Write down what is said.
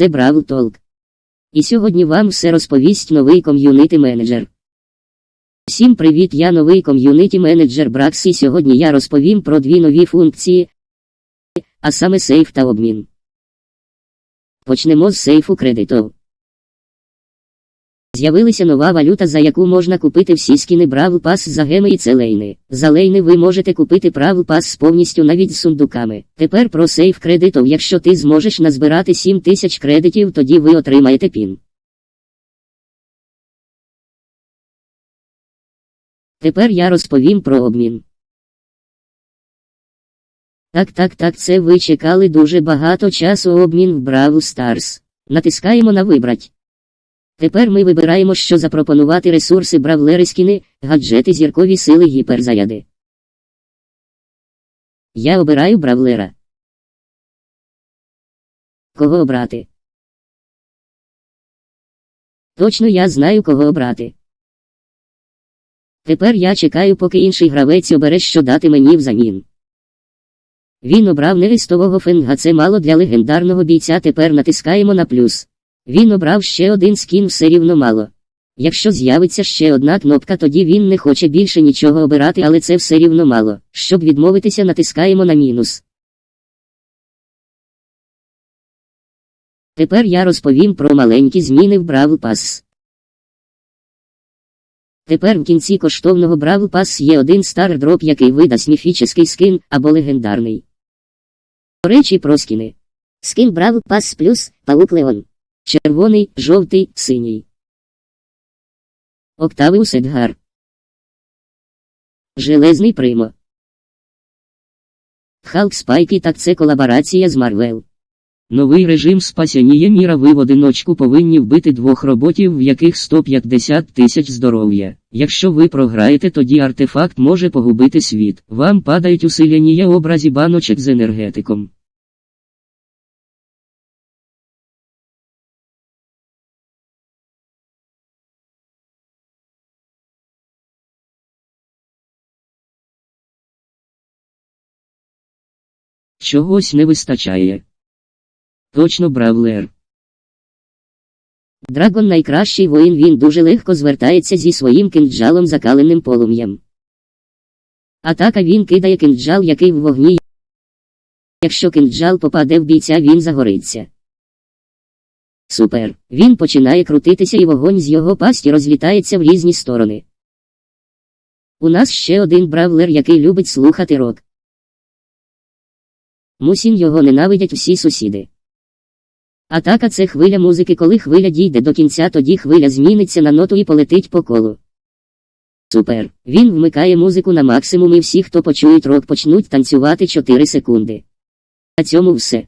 це Бравл Толк. І сьогодні вам все розповість новий ком'юніті менеджер. Всім привіт, я новий ком'юніті менеджер Бракс і сьогодні я розповім про дві нові функції, а саме сейф та обмін. Почнемо з сейфу кредиту. З'явилася нова валюта, за яку можна купити всі скіни Бравл Пас за геми і целейни. За лейни ви можете купити Бравл Пас повністю навіть з сундуками. Тепер про сейф кредитів. Якщо ти зможеш назбирати 7 тисяч кредитів, тоді ви отримаєте пін. Тепер я розповім про обмін. Так, так, так, це ви чекали дуже багато часу обмін в Бравл Stars. Натискаємо на вибрать. Тепер ми вибираємо, що запропонувати ресурси бравлери скіни, гаджети зіркові сили гіперзаряди. Я обираю бравлера. Кого обрати? Точно я знаю, кого обрати. Тепер я чекаю, поки інший гравець обере, що дати мені взамін. Він обрав невістового фенга, це мало для легендарного бійця. Тепер натискаємо на плюс. Він обрав ще один скін, все рівно мало. Якщо з'явиться ще одна кнопка, тоді він не хоче більше нічого обирати, але це все рівно мало. Щоб відмовитися, натискаємо на мінус. Тепер я розповім про маленькі зміни в Бравл Pass. Тепер в кінці коштовного Бравл Pass є один стар дроп, який видасть міфічний скин або легендарний. До речі, про скіни. Скін Бравл Pass плюс Паук Леон. Червоний, жовтий, синій. Октавіус Едгар. Железний Примо. Халк Спайкі так це колаборація з Марвел. Новий режим спасяння міра ви в одиночку повинні вбити двох роботів, в яких 150 тисяч здоров'я. Якщо ви програєте, тоді артефакт може погубити світ. Вам падають усиляння образі баночок з енергетиком. Чогось не вистачає. Точно бравлер. Драгон найкращий воїн він дуже легко звертається зі своїм кинджалом закаленим полум'ям. Атака він кидає кинджал, який в вогні. Якщо кинджал попаде в бійця, він загориться. Супер. Він починає крутитися і вогонь з його пасті розлітається в різні сторони. У нас ще один бравлер, який любить слухати рок. Мусін його ненавидять всі сусіди. Атака це хвиля музики, коли хвиля дійде до кінця, тоді хвиля зміниться на ноту і полетить по колу. Супер. Він вмикає музику на максимум і всі, хто почують рок, почнуть танцювати 4 секунди. На цьому все.